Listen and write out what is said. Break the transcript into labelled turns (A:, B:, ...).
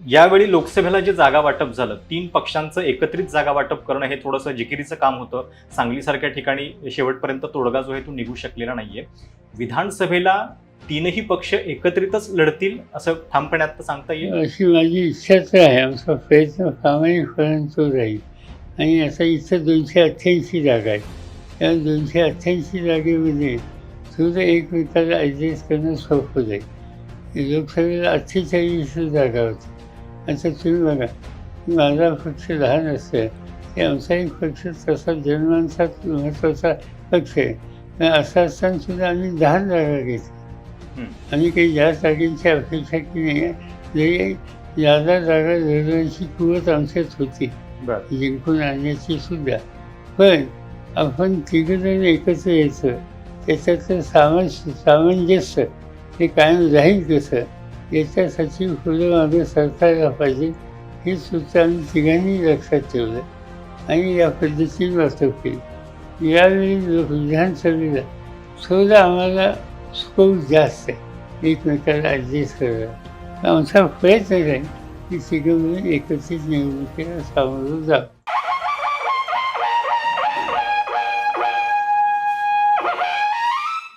A: यावेळी लोकसभेला जे जागा वाटप झालं तीन पक्षांचं एकत्रित जागा वाटप करणं हे थोडंसं जिकिरीचं काम होतं. सांगलीसारख्या ठिकाणी शेवटपर्यंत तोडगा जो आहे तो निघू शकलेला नाहीये. विधानसभेला तीनही पक्ष एकत्रितच लढतील असं ठामपणे आता सांगता येईल?
B: अशी माझी इच्छाच आहे. आमचा प्रयत्न प्रामाणिकपणे तो राहील. आणि आता इथं दोनशे अठ्ठ्याऐंशी जागा आहेत. त्या दोनशे अठ्ठ्याऐंशी जागेमध्ये सुद्धा एकमेकाला ॲडजस्ट करणं सोपं जाईल. लोकसभेला अठ्ठेचाळीस जागा होती आता तुम्ही बघा. माझा पक्ष लहान असतं की आमचा एक पक्ष तसा जन्मांचाच महत्त्वाचा पक्ष आहे. असं असताना सुद्धा आम्ही दहा जागा घेतल्या
A: हं.
B: आम्ही काही जास्त जागेंची अपेक्षा केली नाही. आहे जरी जादा जागा लढवण्याची कुवत आमच्यात होती. जिंकून आणण्याची सुद्धा. पण आपण तिघजण एकत्र यायचं. त्याच्यातलं सामंजस्य सामंजस्य हे कायम राहील कसं? याच्यासाठी पुढं मागं सरकारला पाहिजे हे सुद्धा आम्ही तिघांनी लक्षात ठेवलं आणि या पद्धतीने वाटप केली. यावेळी लोक विधानसभेला थोडं आम्हाला स्कोप जास्त आहे. एकमेकाला ॲडजस्ट करायला आमचा प्रयत्न राहील की तिघं मिळून एकत्रित निवडणुकीला सामोरं जावं.